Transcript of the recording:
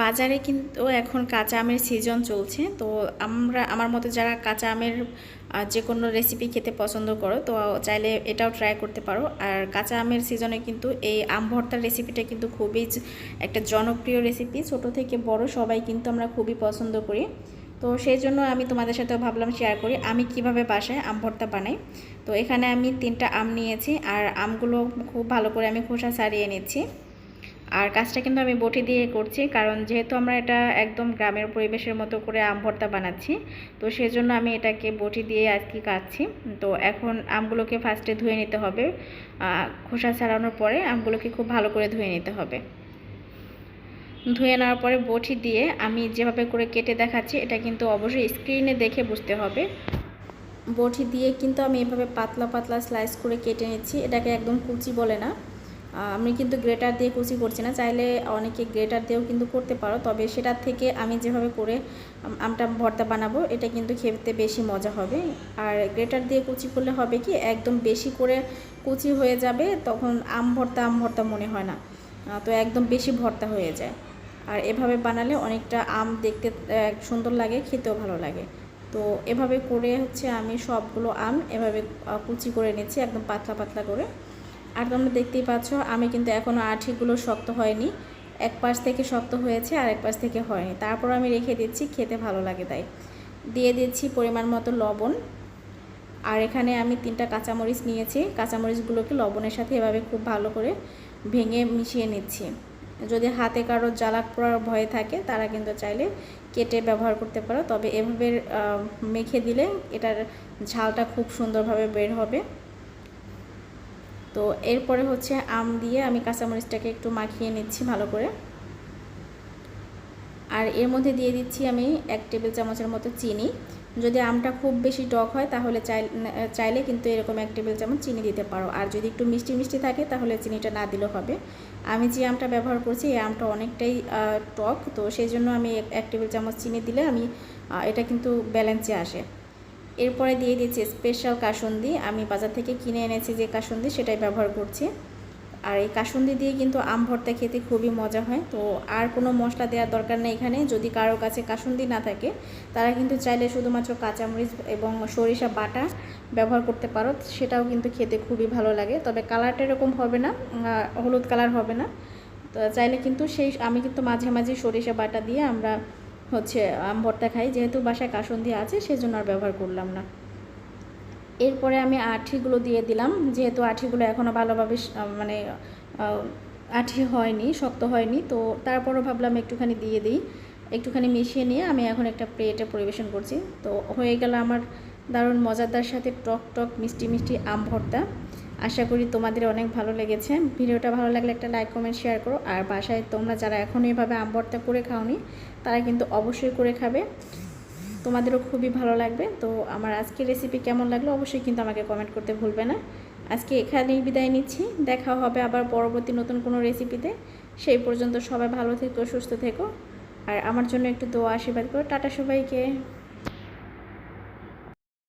বাজারে কিন্তু এখন কাঁচা আমের সিজন চলছে। তো আমরা, আমার মতো যারা কাঁচা আমের যে কোনো রেসিপি খেতে পছন্দ করো, তো চাইলে এটাও ট্রাই করতে পারো। আর কাঁচা আমের সিজনে কিন্তু এই আম ভর্তার রেসিপিটা কিন্তু খুবই একটা জনপ্রিয় রেসিপি ছোট থেকে বড় সবাই কিন্তু আমরা খুবই পছন্দ করি। তো সেই জন্য আমি তোমাদের সাথে ভাবলাম শেয়ার করি, আমি কীভাবে বাসায় আম ভর্তা বানাই। তো এখানে আমি তিনটা আম নিয়েছি, আর আমগুলো খুব ভালো করে আমি খোসা ছাড়িয়ে নিচ্ছি। আর কাজটা কিন্তু আমি বটি দিয়ে করছি, কারণ যেহেতু আমরা এটা একদম গ্রামের পরিবেশের মতো করে আম ভর্তা বানাচ্ছি, তো সেজন্য আমি এটাকে বটি দিয়ে আর কি কাটছি। তো এখন আমগুলোকে ফার্স্টে ধুয়ে নিতে হবে খোসা ছাড়ানোর পরে আমগুলোকে খুব ভালো করে ধুয়ে নিতে হবে। ধুয়ে নেওয়ার পরে বটি দিয়ে আমি যেভাবে করে কেটে দেখাচ্ছি, এটা কিন্তু অবশ্যই স্ক্রিনে দেখে বুঝতে হবে। বটি দিয়ে কিন্তু আমি এভাবে পাতলা পাতলা স্লাইস করে কেটে নিচ্ছি, এটাকে একদম কুচি বলে না। আমি কিন্তু গ্রেটার দিয়ে কুচি করছি না। চাইলে অনেকে গ্রেটার দিয়েও কিন্তু করতে পারো। তবে সেটার থেকে আমি যেভাবে করে আমটা ভর্তা বানাবো, এটা কিন্তু খেতে বেশি মজা হবে। আর গ্রেটার দিয়ে কুচি করলে হবে কি, একদম বেশি করে কুচি হয়ে যাবে, তখন আম ভর্তা আম ভর্তা মনে হয় না। তো একদম বেশি ভর্তা হয়ে যায়। আর এভাবে বানালে অনেকটা আম দেখতে সুন্দর লাগে, খেতেও ভালো লাগে। তো এভাবে করে হচ্ছে আমি সবগুলো আম এভাবে কুচি করে নিচ্ছি, একদম পাতলা পাতলা করে। আর তোমরা দেখতেই পাচ্ছ, আমি কিন্তু এখনও আঠিগুলো শক্ত হয়নি। এক পাশ থেকে শক্ত হয়েছে, আর এক পাশ থেকে হয়নি। তারপর আমি রেখে দিচ্ছি, খেতে ভালো লাগে তাই। দিয়ে দিচ্ছি পরিমাণ মতো লবণ। আর এখানে আমি তিনটা কাঁচামরিচ নিয়েছি। কাঁচামরিচগুলোকে লবণের সাথে এভাবে খুব ভালো করে ভেঙে মিশিয়ে নিচ্ছি। যদি হাতে কারও জ্বালা পড়ার ভয় থাকে, তারা কিন্তু চাইলে কেটে ব্যবহার করতে পারো। তবে এভাবে মেখে দিলে এটার ঝালটা খুব সুন্দরভাবে বের হবে। তো এরপরে হচ্ছে আম দিয়ে আমি কাঁচামরিচটাকে একটু মাখিয়ে নিচ্ছি ভালো করে। আর এর মধ্যে দিয়ে দিচ্ছি আমি এক টেবিল চামচের মতো চিনি। যদি আমটা খুব বেশি টক হয় তাহলে চাই চাইলে কিন্তু এরকম এক টেবিল চামচ চিনি দিতে পারো। আর যদি একটু মিষ্টি মিষ্টি থাকে তাহলে চিনিটা না দিলেও হবে। আমি যে আমটা ব্যবহার করছি এই আমটা অনেকটাই টক, তো সেই জন্য আমি এক টেবিল চামচ চিনি দিলে আমি এটা কিন্তু ব্যালেন্সে আসে। এরপরে দিয়ে দিচ্ছি স্পেশাল কাসুন্দি। আমি বাজার থেকে কিনে এনেছি যে কাসুন্দি, সেটাই ব্যবহার করছি। আর এই কাসুন্দি দিয়ে কিন্তু আম ভর্তা খেতে খুবই মজা হয়। তো আর কোনো মশলা দেওয়ার দরকার নেই এখানে। যদি কারও কাছে কাসুন্দি না থাকে, তারা কিন্তু চাইলে শুধুমাত্র কাঁচামরিচ এবং সরিষা বাটা ব্যবহার করতে পারো। সেটাও কিন্তু খেতে খুবই ভালো লাগে। তবে কালারটা এরকম হবে না হলুদ কালার হবে না। তো চাইলে কিন্তু সেই, আমি কিন্তু মাঝে মাঝে সরিষা বাটা দিয়ে আমরা হচ্ছে আম ভর্তা খাই, যেহেতু বাসায় কাসুন্দি আছে, সেজন্য আর ব্যবহার করলাম না। এরপরে আমি আঠিগুলো দিয়ে দিলাম, যেহেতু আঠিগুলো এখনও ভালোভাবে মানে আঠি হয়নি, শক্ত হয়নি, তো তারপরও ভাবলাম একটুখানি দিয়ে দিই। একটুখানি মিশিয়ে নিয়ে আমি এখন একটা প্লেটে পরিবেশন করছি। তো হয়ে গেল আমার দারুণ মজাদার সাথে টক টক মিষ্টি মিষ্টি আম ভর্তা। আশা করি তোমাদের অনেক ভালো লেগেছে। ভিডিওটা ভালো লাগলে একটা লাইক কমেন্ট শেয়ার করো। আর বাসায় তোমরা যারা এখনও এভাবে আম ভর্তা করে খাওনি, তারা কিন্তু অবশ্যই করে খাবে। তোমাদেরও খুবই ভালো লাগবে। তো আমার আজকের রেসিপি কেমন লাগল অবশ্যই কিন্তু আমাকে কমেন্ট করতে ভুলবে না। আজকে এখানেই বিদায় নিচ্ছি। দেখা হবে আবার পরবর্তী নতুন কোনো রেসিপিতে সেই পর্যন্ত সবাই ভালো থেকো, সুস্থ থেকো। আর আমার জন্য একটু দোয়া, আশীর্বাদ করো। টাটা সবাইকে।